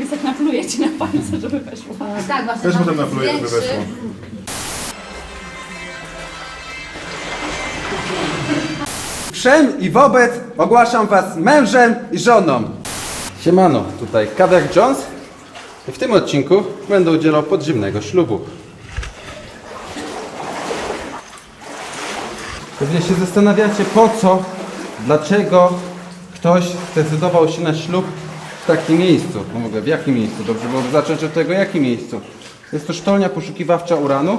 Więc tak napluję ci na palce, żeby weszło. Tak, właśnie. Też tam potem napluję, żeby zwiększy. weszło. Wszem i wobec ogłaszam was mężem i żoną. Siemano, tutaj Kawek Jones. I w tym odcinku będę udzielał podziemnego ślubu. Pewnie się zastanawiacie po co, dlaczego ktoś zdecydował się na ślub takim miejscu. No w w jakim miejscu? Dobrze byłoby zacząć od tego, jakim miejscu. Jest to sztolnia poszukiwawcza uranu.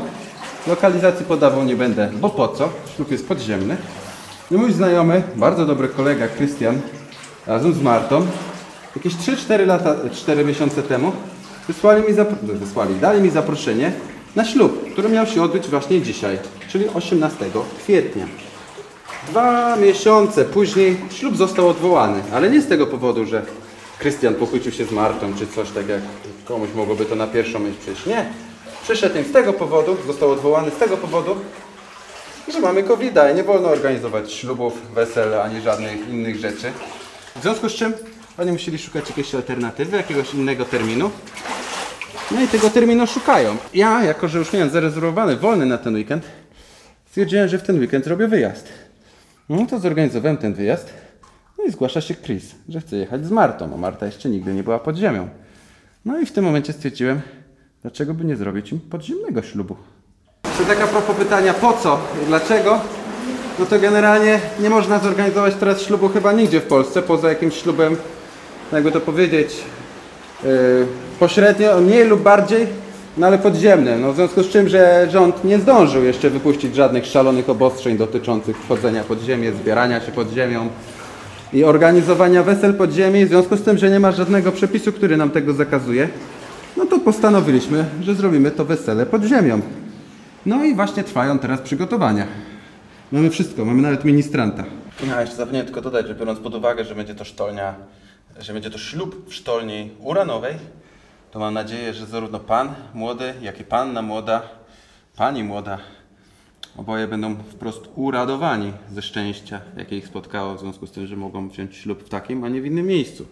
Lokalizacji podawał nie będę, bo po co? Ślub jest podziemny. I mój znajomy, bardzo dobry kolega Krystian, razem z Martą, jakieś 3-4 lata, 4 miesiące temu, wysłali mi, no, wysłali, dali mi zaproszenie na ślub, który miał się odbyć właśnie dzisiaj, czyli 18 kwietnia. Dwa miesiące później ślub został odwołany, ale nie z tego powodu, że Krystian pokłócił się z Martą, czy coś tak jak komuś mogłoby to na pierwszą myśl przyjść. Nie. Przyszedł im z tego powodu, został odwołany z tego powodu, że mamy covid i nie wolno organizować ślubów, wesel ani żadnych innych rzeczy. W związku z czym oni musieli szukać jakiejś alternatywy, jakiegoś innego terminu. No i tego terminu szukają. Ja, jako że już miałem zarezerwowany wolny na ten weekend, stwierdziłem, że w ten weekend robię wyjazd. No to zorganizowałem ten wyjazd. No i zgłasza się Chris, że chce jechać z Martą, a Marta jeszcze nigdy nie była pod ziemią. No i w tym momencie stwierdziłem, dlaczego by nie zrobić im podziemnego ślubu. To tak a propos pytania po co i dlaczego, no to generalnie nie można zorganizować teraz ślubu chyba nigdzie w Polsce, poza jakimś ślubem, jakby to powiedzieć, yy, pośrednio, mniej lub bardziej, no ale podziemnym. No w związku z czym, że rząd nie zdążył jeszcze wypuścić żadnych szalonych obostrzeń dotyczących wchodzenia pod ziemię, zbierania się pod ziemią i organizowania wesel pod ziemię, w związku z tym, że nie ma żadnego przepisu, który nam tego zakazuje, no to postanowiliśmy, że zrobimy to wesele pod ziemią. No i właśnie trwają teraz przygotowania. Mamy wszystko, mamy nawet ministranta. Ja jeszcze zapomniałem tylko dodać, że biorąc pod uwagę, że będzie to sztolnia, że będzie to ślub w sztolni uranowej, to mam nadzieję, że zarówno pan młody, jak i panna młoda, pani młoda, oboje będą wprost uradowani ze szczęścia, jakie ich spotkało, w związku z tym, że mogą wziąć ślub w takim, a nie w innym miejscu.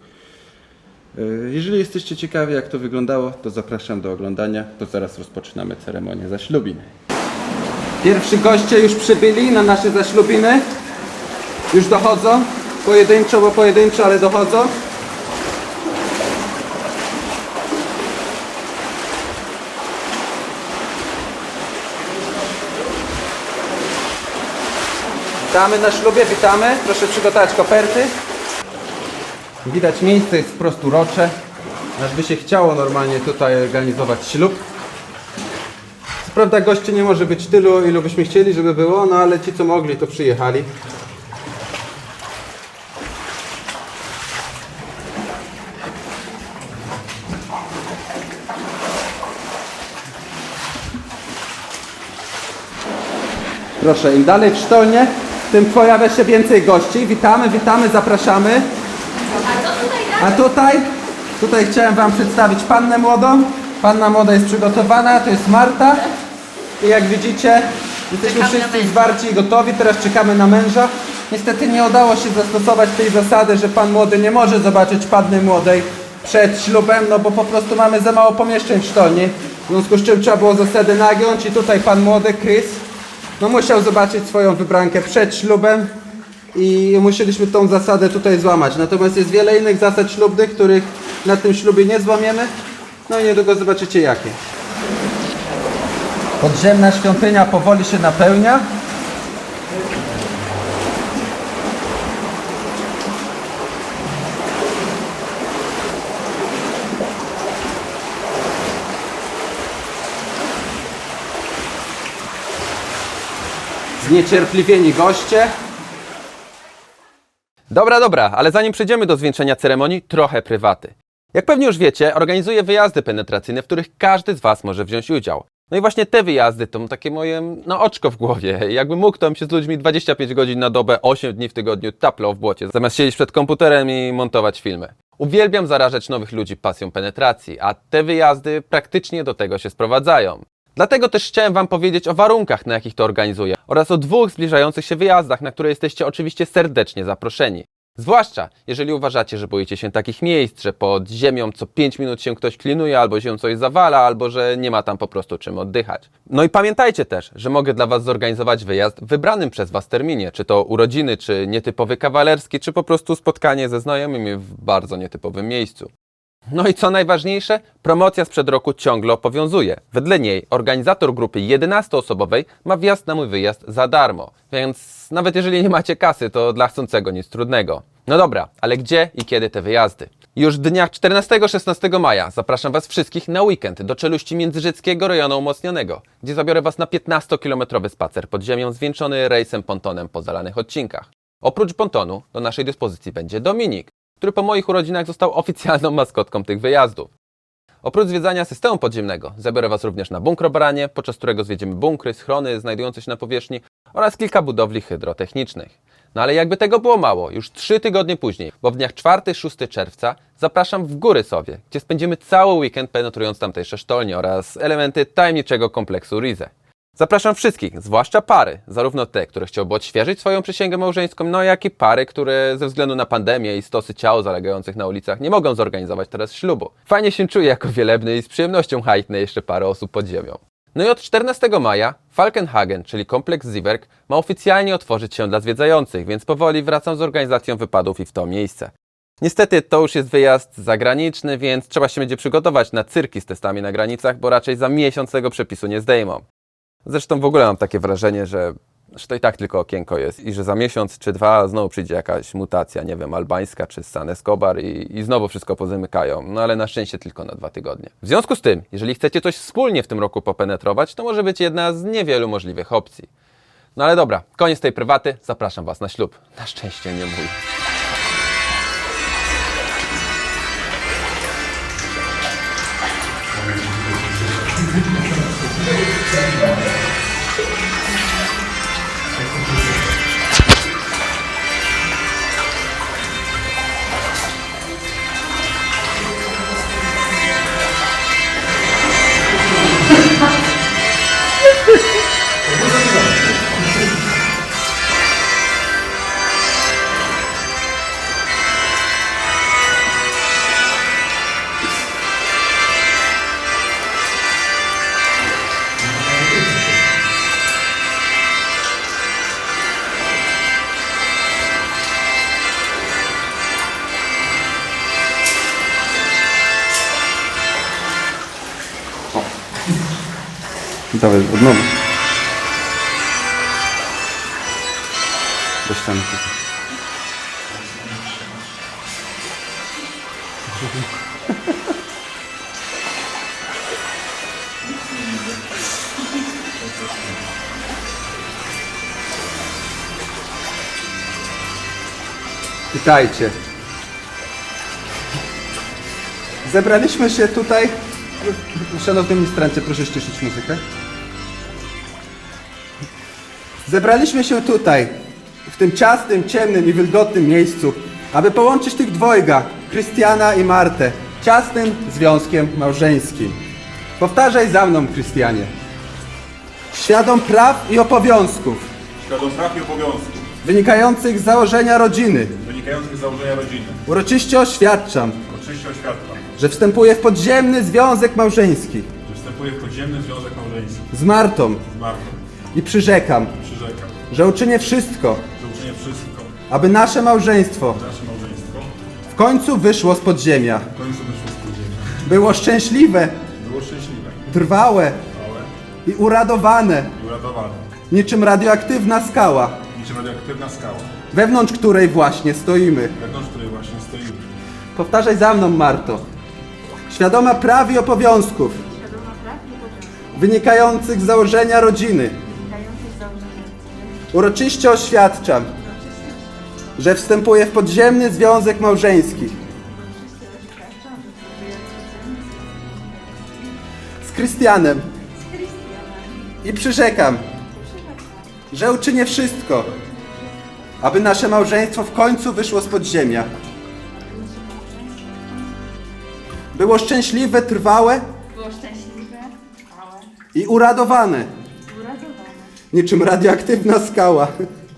Yy, Jeżeli jesteście ciekawi, jak to wyglądało, to zapraszam do oglądania, to zaraz rozpoczynamy ceremonię zaślubin. Pierwsi goście już przybyli na nasze zaślubiny. Już dochodzą. Pojedynczo, bo pojedynczo, ale dochodzą. Witamy na ślubie, witamy. Proszę przygotować koperty. Widać miejsce jest wprost urocze. Aż by się chciało normalnie tutaj organizować ślub. Co prawda gości nie może być tylu, ilu byśmy chcieli, żeby było, no ale ci co mogli to przyjechali. Proszę, im dalej w sztolnie, tym pojawia się więcej gości. Witamy, witamy, zapraszamy. A tutaj, tutaj chciałem Wam przedstawić pannę młodą. Panna młoda jest przygotowana, to jest Marta. I jak widzicie, jesteśmy wszyscy zwarci i gotowi, teraz czekamy na męża. Niestety nie udało się zastosować tej zasady, że pan młody nie może zobaczyć panny młodej przed ślubem, no bo po prostu mamy za mało pomieszczeń w sztolni. W związku z czym trzeba było zasadę nagiąć i tutaj pan młody, Chris, no musiał zobaczyć swoją wybrankę przed ślubem i musieliśmy tą zasadę tutaj złamać. Natomiast jest wiele innych zasad ślubnych, których na tym ślubie nie złamiemy. No i niedługo zobaczycie jakie. Podziemna świątynia powoli się napełnia. Zniecierpliwieni goście. Dobra, dobra, ale zanim przejdziemy do zwieńczenia ceremonii, trochę prywaty. Jak pewnie już wiecie, organizuję wyjazdy penetracyjne, w których każdy z Was może wziąć udział. No i właśnie te wyjazdy to takie moje, no oczko w głowie. Jakbym mógł, to bym się z ludźmi 25 godzin na dobę, 8 dni w tygodniu taplał w błocie, zamiast siedzieć przed komputerem i montować filmy. Uwielbiam zarażać nowych ludzi pasją penetracji, a te wyjazdy praktycznie do tego się sprowadzają. Dlatego też chciałem Wam powiedzieć o warunkach, na jakich to organizuję, oraz o dwóch zbliżających się wyjazdach, na które jesteście oczywiście serdecznie zaproszeni. Zwłaszcza jeżeli uważacie, że boicie się takich miejsc, że pod ziemią co 5 minut się ktoś klinuje, albo się coś zawala, albo że nie ma tam po prostu czym oddychać. No i pamiętajcie też, że mogę dla Was zorganizować wyjazd w wybranym przez Was terminie, czy to urodziny, czy nietypowy kawalerski, czy po prostu spotkanie ze znajomymi w bardzo nietypowym miejscu. No i co najważniejsze, promocja sprzed roku ciągle obowiązuje. Wedle niej organizator grupy 11-osobowej ma wjazd na mój wyjazd za darmo. Więc nawet jeżeli nie macie kasy, to dla chcącego nic trudnego. No dobra, ale gdzie i kiedy te wyjazdy? Już dniach 14-16 maja zapraszam Was wszystkich na weekend do czeluści Międzyrzeckiego rejonu umocnionego, gdzie zabiorę Was na 15-kilometrowy spacer pod ziemią zwieńczony rejsem pontonem po zalanych odcinkach. Oprócz pontonu do naszej dyspozycji będzie Dominik, który po moich urodzinach został oficjalną maskotką tych wyjazdów. Oprócz zwiedzania systemu podziemnego, zabiorę Was również na bunkrobranie, podczas którego zwiedzimy bunkry, schrony znajdujące się na powierzchni oraz kilka budowli hydrotechnicznych. No ale jakby tego było mało, już trzy tygodnie później, bo w dniach 4-6 czerwca zapraszam w Góry Sowie, gdzie spędzimy cały weekend penetrując tamtejsze sztolnie oraz elementy tajemniczego kompleksu Rize. Zapraszam wszystkich, zwłaszcza pary, zarówno te, które chciałyby odświeżyć swoją przysięgę małżeńską, no jak i pary, które ze względu na pandemię i stosy ciał zalegających na ulicach nie mogą zorganizować teraz ślubu. Fajnie się czuję jako wielebny i z przyjemnością hajtnę jeszcze parę osób pod ziemią. No i od 14 maja Falkenhagen, czyli kompleks Ziwerk, ma oficjalnie otworzyć się dla zwiedzających, więc powoli wracam z organizacją wypadów i w to miejsce. Niestety to już jest wyjazd zagraniczny, więc trzeba się będzie przygotować na cyrki z testami na granicach, bo raczej za miesiąc tego przepisu nie zdejmą. Zresztą w ogóle mam takie wrażenie, że, że to i tak tylko okienko jest i że za miesiąc czy dwa znowu przyjdzie jakaś mutacja, nie wiem, albańska czy San Escobar i, i znowu wszystko pozamykają. No ale na szczęście tylko na dwa tygodnie. W związku z tym, jeżeli chcecie coś wspólnie w tym roku popenetrować, to może być jedna z niewielu możliwych opcji. No ale dobra, koniec tej prywaty, zapraszam Was na ślub. Na szczęście nie mój. Dawaj, od nowa. Do ściany. Witajcie. Zebraliśmy się tutaj. Szanowny ministrancie, proszę ściszyć muzykę. Zebraliśmy się tutaj, w tym ciasnym, ciemnym i wilgotnym miejscu, aby połączyć tych dwojga, Krystiana i Martę, ciasnym związkiem małżeńskim. Powtarzaj za mną, Krystianie. Świadom praw i obowiązków Świadom praw i obowiązków wynikających z założenia rodziny wynikających z założenia rodziny. uroczyście oświadczam, Oczywiście oświadczam, że wstępuję w podziemny związek małżeński że wstępuję w podziemny związek małżeński z Martą z Martą. i przyrzekam, Przyrzekam, że uczynię wszystko, że uczynię wszystko, aby nasze małżeństwo nasze małżeństwo w końcu wyszło z podziemia. w końcu wyszło z podziemia. Było szczęśliwe, Było szczęśliwe, trwałe małe i uradowane, i uradowane. niczym radioaktywna skała, Niczym radioaktywna skała, wewnątrz której właśnie stoimy. wewnątrz której właśnie stoimy. Powtarzaj za mną, Marto. Świadoma praw i obowiązków Świadoma praw i obowiązków wynikających z założenia rodziny, uroczyście oświadczam, że wstępuję w podziemny związek małżeński. Z Krystianem. I przyrzekam, że uczynię wszystko, aby nasze małżeństwo w końcu wyszło z podziemia. Było szczęśliwe, trwałe było szczęśliwe, trwałe, i uradowane, niczym radioaktywna skała,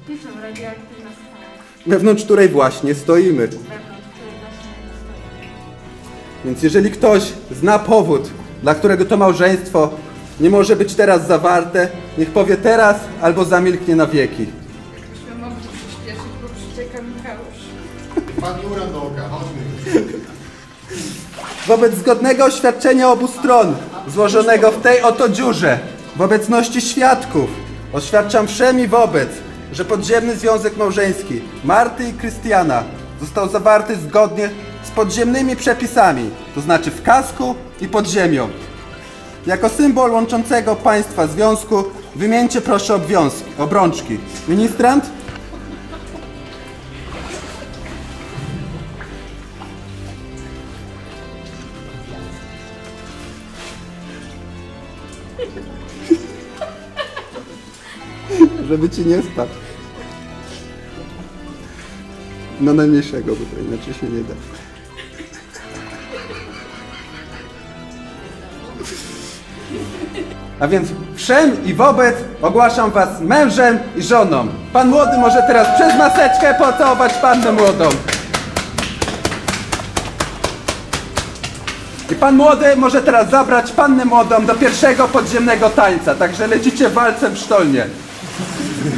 niczym radioaktywna skała, wewnątrz której właśnie stoimy. wewnątrz której właśnie stoi. Więc jeżeli ktoś zna powód, dla którego to małżeństwo nie może być teraz zawarte, niech powie teraz albo zamilknie na wieki. Byśmy mogli przyspieszyć, bo przycieka Michałusz. Pani Urandoka, chodźmy. Wobec zgodnego oświadczenia obu stron, złożonego w tej oto dziurze, w obecności świadków, oświadczam wszemi wobec, że podziemny związek małżeński Marty i Krystiana został zawarty zgodnie z podziemnymi przepisami, to znaczy w kasku i pod ziemią. Jako symbol łączącego państwa związku wymieńcie proszę obrączki. Ministrant? Żeby ci nie spadł. No najmniejszego, bo to inaczej się nie da. A więc wszem i wobec ogłaszam was mężem i żoną. Pan młody może teraz przez maseczkę pocałować pannę młodą. I pan młody może teraz zabrać pannę młodą do pierwszego podziemnego tańca, także lecicie walcem sztolnie. Na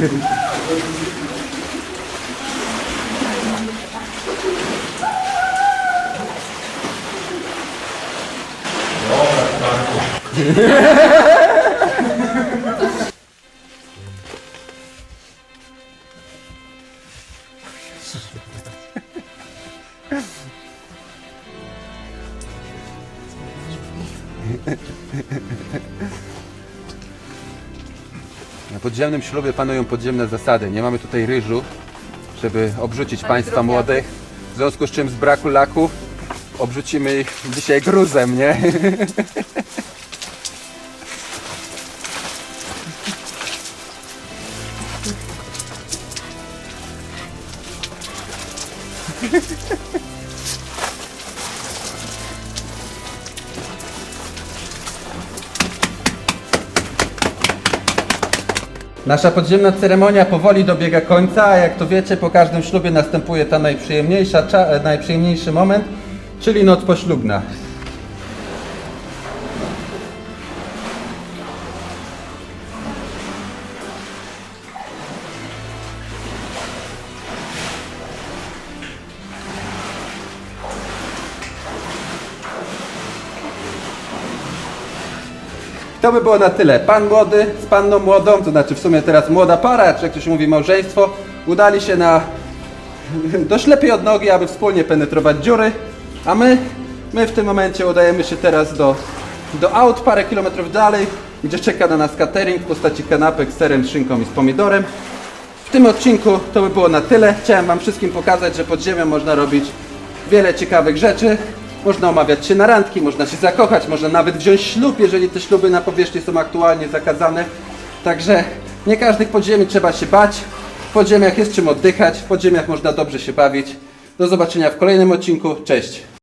podziemnym ślubie panują podziemne zasady. Nie mamy tutaj ryżu, żeby obrzucić państwa młodych. W związku z czym z braku laku obrzucimy ich dzisiaj gruzem, nie? Nasza podziemna ceremonia powoli dobiega końca, a jak to wiecie, po każdym ślubie następuje ta najprzyjemniejsza, e, najprzyjemniejszy moment, czyli noc poślubna. To by było na tyle. Pan młody z panną młodą, to znaczy w sumie teraz młoda para, czy jak to się mówi małżeństwo, udali się na do ślepej odnogi, aby wspólnie penetrować dziury, a my, my w tym momencie udajemy się teraz do, do aut parę kilometrów dalej, gdzie czeka na nas catering w postaci kanapek z serem, szynką i z pomidorem. W tym odcinku to by było na tyle. Chciałem Wam wszystkim pokazać, że pod ziemią można robić wiele ciekawych rzeczy. Można umawiać się na randki, można się zakochać, można nawet wziąć ślub, jeżeli te śluby na powierzchni są aktualnie zakazane. Także nie każdych podziemi trzeba się bać. W podziemiach jest czym oddychać, w podziemiach można dobrze się bawić. Do zobaczenia w kolejnym odcinku. Cześć!